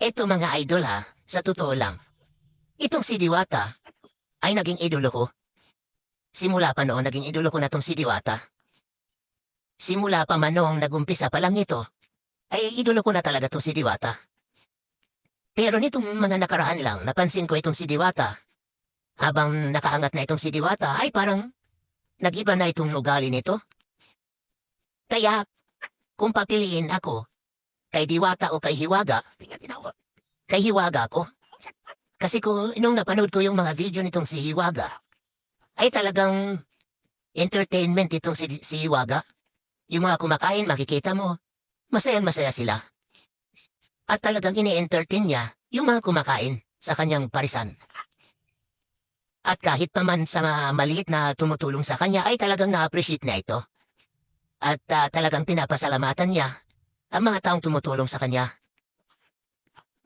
Eto mga idol ha, sa totoo lang. Itong si Diwata ay naging idolo ko. Simula pa noon naging idolo ko na tong si Diwata. Simula pa man noong nagumpisa pa lang nito, ay idolo ko na talaga tong si Diwata. Pero nitong mga nakaraan lang, napansin ko itong si Diwata. Habang nakaangat na itong si Diwata, ay parang nag-iba na itong ugali nito. Kaya, kung papiliin ako, kay Diwata o kay Hiwaga, kay Hiwaga ako. Kasi kung nung napanood ko yung mga video nitong si Hiwaga, ay talagang entertainment itong si, si Hiwaga. Yung mga kumakain, makikita mo, masayang masaya sila. At talagang ini-entertain niya yung mga kumakain sa kanyang parisan. At kahit pa man sa mga maliit na tumutulong sa kanya ay talagang na-appreciate niya ito. At ah, talagang pinapasalamatan niya ang mga taong tumutulong sa kanya.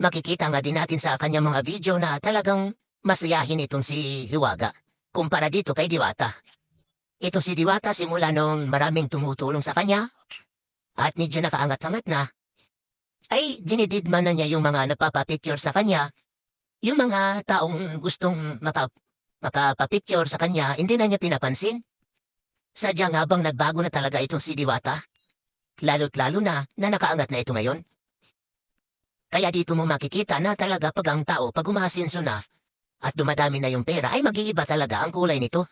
Makikita nga din natin sa kanyang mga video na talagang masayahin itong si Hiwaga kumpara dito kay Diwata. Ito si Diwata simula nung maraming tumutulong sa kanya at medyo nakaangat-angat na ay dinididman na niya yung mga napapapicture sa kanya yung mga taong gustong mapa, mapapapicture sa kanya hindi na niya pinapansin. Sadyang habang nagbago na talaga itong si Diwata lalo't lalo na na nakaangat na ito ngayon. Kaya dito mo makikita na talaga pag ang tao pag umasinso na at dumadami na yung pera ay mag-iiba talaga ang kulay nito.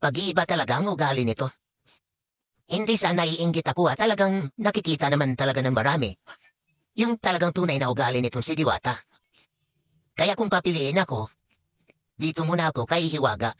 Pag-iiba talaga ang ugali nito. Hindi sa naiinggit ako at talagang nakikita naman talaga ng marami. Yung talagang tunay na ugali nitong si Diwata. Kaya kung papiliin ako, dito muna ako kay Hiwaga.